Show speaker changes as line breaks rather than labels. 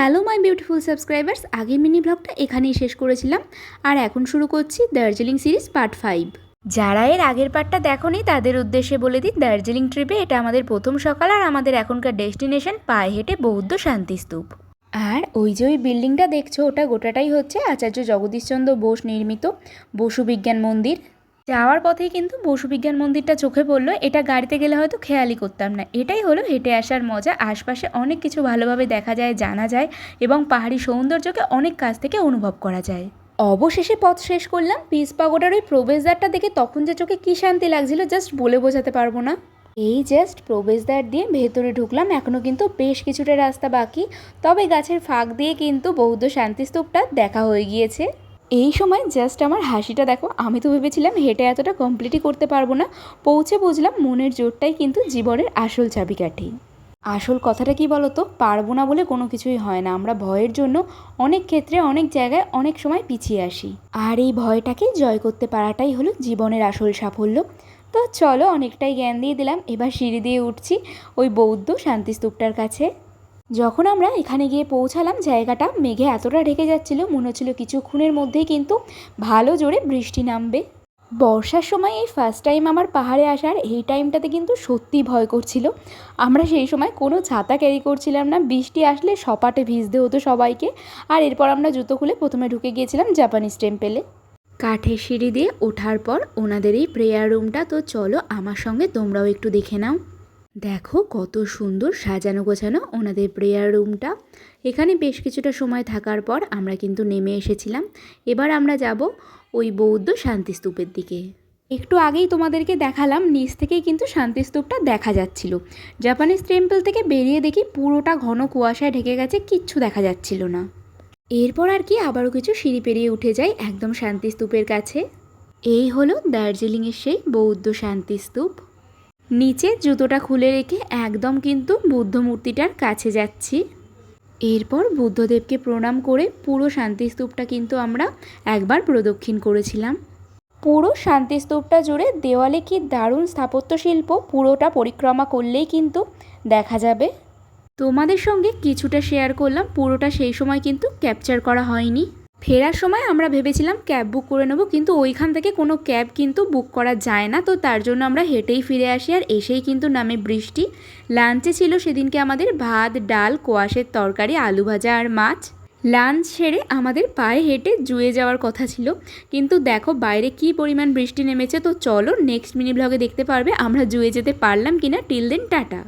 Hello my beautiful subscribers. আগের mini ব্লগটা এখানেই শেষ করেছিলাম। আর এখন শুরু করছি দার্জিলিং সিরিজ পার্ট ফাইভ। যারা এর আগের পার্টটা দেখোনি তাদের উদ্দেশ্যে বলে দিই দার্জিলিং ট্রিপে এটা আমাদের প্রথম সকাল আর আমাদের এখনকার ডেস্টিনেশন পায়ে হেঁটে বৌদ্ধ শান্তিস্তূপ। আর ওই যে ওই বিল্ডিংটা দেখছ ওটা গোটাটাই হচ্ছে আচার্য জগদীশচন্দ্র বোস নির্মিত বসু বিজ্ঞান মন্দির। যাওয়ার পথেই কিন্তু বসু বিজ্ঞান মন্দিরটা চোখে পড়ল। এটা গাড়িতে গেলে হয়তো খেয়ালই করতাম না। এটাই হলো হেঁটে আসার মজা। আশপাশে অনেক কিছু ভালোভাবে দেখা যায়, জানা যায় এবং পাহাড়ি সৌন্দর্যকে অনেক কাছ থেকে অনুভব করা যায়। অবশেষে পথ শেষ করলাম। পিস পাগোডার ওই প্রবেশদ্বারটা দেখে তখন যে চোখে কী শান্তি লাগছিল জাস্ট বলে বোঝাতে পারব না। এই জাস্ট প্রবেশদ্বার দিয়ে ভেতরে ঢুকলাম। এখনও কিন্তু বেশ কিছুটা রাস্তা বাকি। তবে গাছের ফাঁক দিয়ে কিন্তু বৌদ্ধ শান্তিস্তূপটা দেখা হয়ে গিয়েছে। এই সময় জাস্ট আমার হাসিটা দেখো, আমি তো ভেবেছিলাম হেঁটে এতটা কমপ্লিটই করতে পারব না। পৌঁছে বুঝলাম মনের জোরটাই কিন্তু জীবনের আসল চাবিকাঠি। আসল কথাটা কি বলতো? পারব না বলে কোনো কিছুই হয় না। আমরা ভয়ের জন্য অনেক ক্ষেত্রে, অনেক জায়গায়, অনেক সময় পিছিয়ে আসি। আর এই ভয়টাকে জয় করতে পারাটাই হলো জীবনের আসল সাফল্য। তো চলো অনেকটাই জ্ঞান দিয়ে দিলাম, এবার সিঁড়ি দিয়ে উঠছি ওই বৌদ্ধ শান্তিস্তূপটার কাছে। যখন আমরা এখানে গিয়ে পৌঁছালাম, জায়গাটা মেঘে এতটা ঢেকে যাচ্ছিল, মনে হচ্ছিল কিছুক্ষণের মধ্যেই কিন্তু ভালো জোরে বৃষ্টি নামবে। বর্ষার সময় এই ফার্স্ট টাইম আমার পাহাড়ে আসার এই টাইমটাতে কিন্তু সত্যি ভয় করছিল। আমরা সেই সময় কোনো ছাতা ক্যারি করছিলাম না, বৃষ্টি আসলে সপাটে ভিজতে হতো সবাইকে। আর এরপর আমরা জুতো খুলে প্রথমে ঢুকে গিয়েছিলাম জাপানিজ টেম্পেলে কাঠের সিঁড়ি দিয়ে ওঠার পর ওনাদের এই প্রেয়ার রুমটা তো চলো আমার সঙ্গে তোমরাও একটু দেখে নাও। দেখো কত সুন্দর সাজানো গোছানো ওনাদের প্রেয়ার রুমটা এখানে বেশ কিছুটা সময় থাকার পর আমরা কিন্তু নেমে এসেছিলাম। এবার আমরা যাব ওই বৌদ্ধ শান্তিস্তূপের দিকে। একটু আগেই তোমাদেরকে দেখালাম, নিচ থেকেই কিন্তু শান্তিস্তূপটা দেখা যাচ্ছিল। জাপানিজ টেম্পল থেকে বেরিয়ে দেখি পুরোটা ঘন কুয়াশায় ঢেকে গেছে, কিচ্ছু দেখা যাচ্ছিল না। এরপর আর কি আবারও কিছু সিঁড়ি পেরিয়ে উঠে যাই একদম শান্তিস্তূপের কাছে। এই হলো দার্জিলিংয়ের সেই বৌদ্ধ শান্তিস্তূপ। নিচে জুতোটা খুলে রেখে একদম কিন্তু বুদ্ধ মূর্তিটার কাছে যাচ্ছি। এরপর বুদ্ধদেবকে প্রণাম করে পুরো শান্তিস্তূপটা কিন্তু আমরা একবার প্রদক্ষিণ করেছিলাম। পুরো শান্তিস্তূপটা জুড়ে দেওয়ালে কি দারুণ স্থাপত্য শিল্প পুরোটা পরিক্রমা করলেই কিন্তু দেখা যাবে। তোমাদের সঙ্গে কিছুটা শেয়ার করলাম, পুরোটা সেই সময় কিন্তু ক্যাপচার করা হয়নি। ফেরার সময় আমরা ভেবেছিলাম ক্যাব বুক করে নেব, কিন্তু ওইখান থেকে কোনো ক্যাব কিন্তু বুক করা যায় না। তো তার জন্য আমরা হেঁটেই ফিরে আসি আর এসেই কিন্তু নামে বৃষ্টি। লাঞ্চে ছিল সেদিনকে আমাদের ভাত, ডাল, কোয়াশের তরকারি, আলু ভাজা আর মাছ। লাঞ্চ সেরে আমাদের পায়ে হেঁটে জুয়ে যাওয়ার কথা ছিল। কিন্তু দেখো বাইরে কি পরিমাণ বৃষ্টি নেমেছে, তো চলো নেক্সট মিনি ব্লগে দেখতে পারবে আমরা জুয়ে যেতে পারলাম কিনা। Till then tata.